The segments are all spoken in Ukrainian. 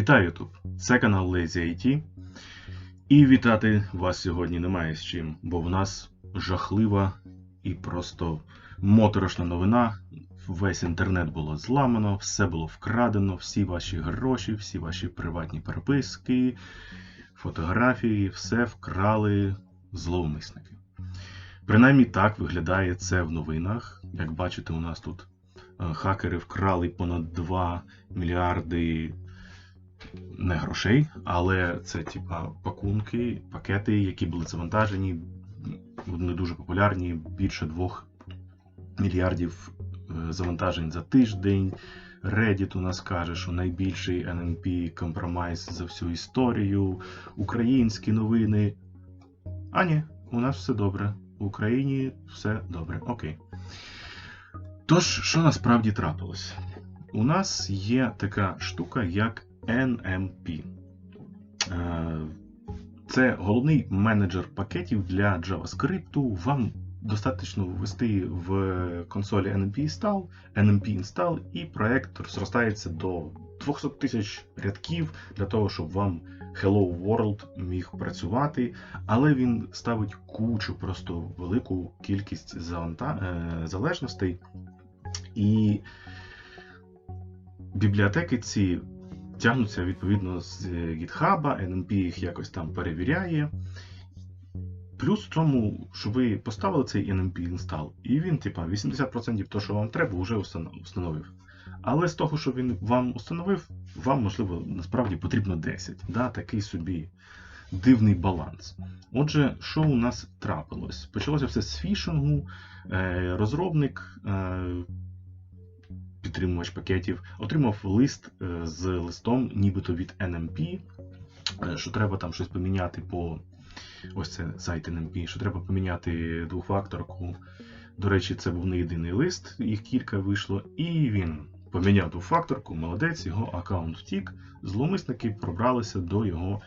Вітаю YouTube! Це канал Lazy IT. І вітати вас сьогодні немає з чим, бо в нас жахлива і просто моторошна новина. Весь інтернет було зламано, все було вкрадено, всі ваші гроші, всі ваші приватні переписки, фотографії, все вкрали зловмисники. Принаймні так виглядає це в новинах. Як бачите, у нас тут е, хакери вкрали понад 2 мільярди не грошей, але це типа пакунки, пакети, які були завантажені, вони дуже популярні, більше 2 мільярдів е, завантажень за тиждень. Reddit у нас каже, що найбільший NMP компромайс за всю історію, українські новини. А ні, у нас все добре. В Україні все добре. Окей. Тож, що насправді трапилось? У нас є така штука, як NMP. Е, Це головний менеджер пакетів для JavaScript. Вам достатньо ввести в консолі NMP install, NMP install, і проект розростається до 200 тисяч рядків для того, щоб вам Hello World міг працювати, але він ставить кучу, просто велику кількість е, залежностей. І бібліотеки ці тягнуться відповідно з GitHub, NMP їх якось там перевіряє. Плюс в тому, що ви поставили цей NMP install, і він, типа, 80% того, що вам треба, вже встановив. Але з того, що він вам установив, вам, можливо, насправді потрібно 10. Да? Такий собі дивний баланс. Отже, що у нас трапилось? Почалося все з фішингу. Е, Розробник, е, підтримувач пакетів, отримав лист е, з листом, нібито від NMP, е, що треба там щось поміняти по ось це сайт NMP, що треба поміняти двофакторку. До речі, це був не єдиний лист, їх кілька вийшло, і він поміняв двофакторку, молодець, його аккаунт втік. Зловмисники пробралися до його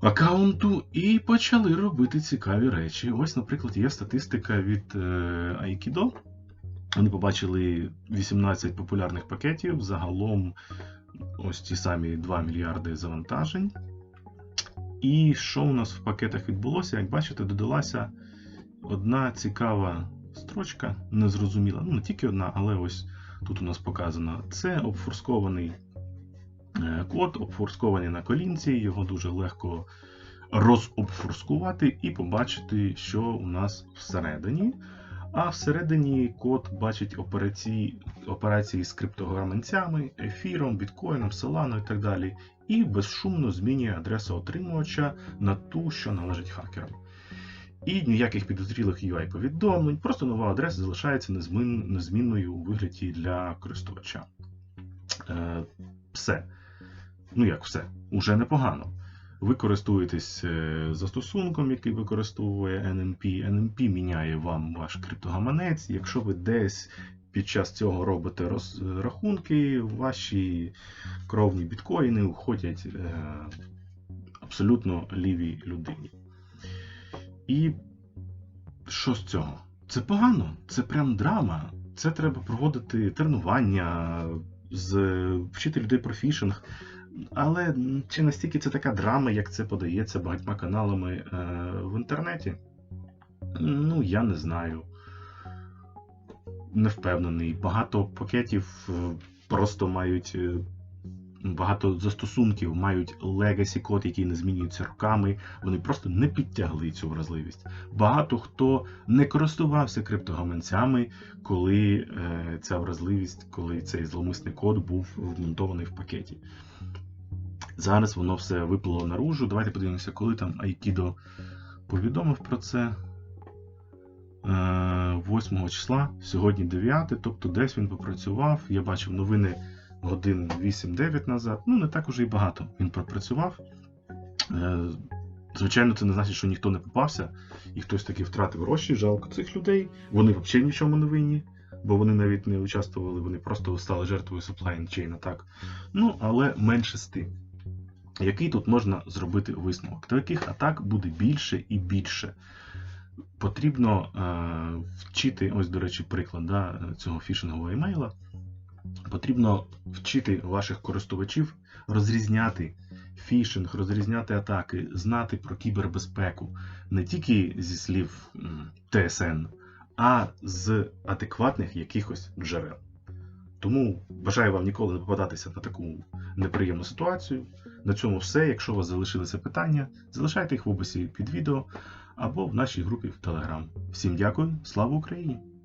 аккаунту і почали робити цікаві речі. Ось, наприклад, є статистика від е, Aikido. Вони побачили 18 популярних пакетів, загалом ось ті самі 2 мільярди завантажень. І що у нас в пакетах відбулося? Як бачите, додалася одна цікава строчка, незрозуміла. Ну, не тільки одна, але ось тут у нас показано. Це обфурскований е, код, обфурскований на колінці, його дуже легко розобфурскувати і побачити, що у нас всередині. А всередині код бачить операції, операції з криптогаманцями, ефіром, біткоїном, Solana і так далі, і безшумно змінює адресу отримувача на ту, що належить хакерам. І ніяких підозрілих UI-повідомлень, просто нова адреса залишається незмін, незмінною у вигляді для користувача. Е, Все. Ну як все, уже непогано. Ви користуєтесь е, застосунком, який використовує NMP. NMP міняє вам ваш криптогаманець. Якщо ви десь під час цього робите розрахунки, ваші кровні біткоїни уходять е, абсолютно лівій людині. І що з цього? Це погано, це прям драма. Це треба проводити тренування, з вчити людей про фішинг. Але чи настільки це така драма, як це подається багатьма каналами е, в інтернеті? Ну, я не знаю. Не впевнений. Багато пакетів е, просто мають. е, Багато застосунків мають legacy код, який не змінюється роками. Вони просто не підтягли цю вразливість. Багато хто не користувався криптогаманцями, коли ця вразливість, коли цей зловмисний код був вмонтований в пакеті. Зараз воно все виплило наружу. Давайте подивимося, коли там Aikido повідомив про це. 8 числа, сьогодні 9, тобто десь він попрацював. Я бачив новини годин 8-9 назад. Ну, не так уже і багато він пропрацював. Е, Звичайно, це не значить, що ніхто не попався, і хтось таки втратив гроші. Жалко цих людей. Вони взагалі ні в не винні, бо вони навіть не участвували, вони просто стали жертвою supply chain атак. Ну, але менше з тим. Який тут можна зробити висновок? Таких атак буде більше і більше. Потрібно е, вчити, ось, до речі, приклад да, цього фішингового емейла. Потрібно вчити ваших користувачів розрізняти фішинг, розрізняти атаки, знати про кібербезпеку не тільки зі слів ТСН, а з адекватних якихось джерел. Тому бажаю вам ніколи не попадатися на таку неприємну ситуацію. На цьому все. Якщо у вас залишилися питання, залишайте їх в описі під відео або в нашій групі в Telegram. Всім дякую, слава Україні!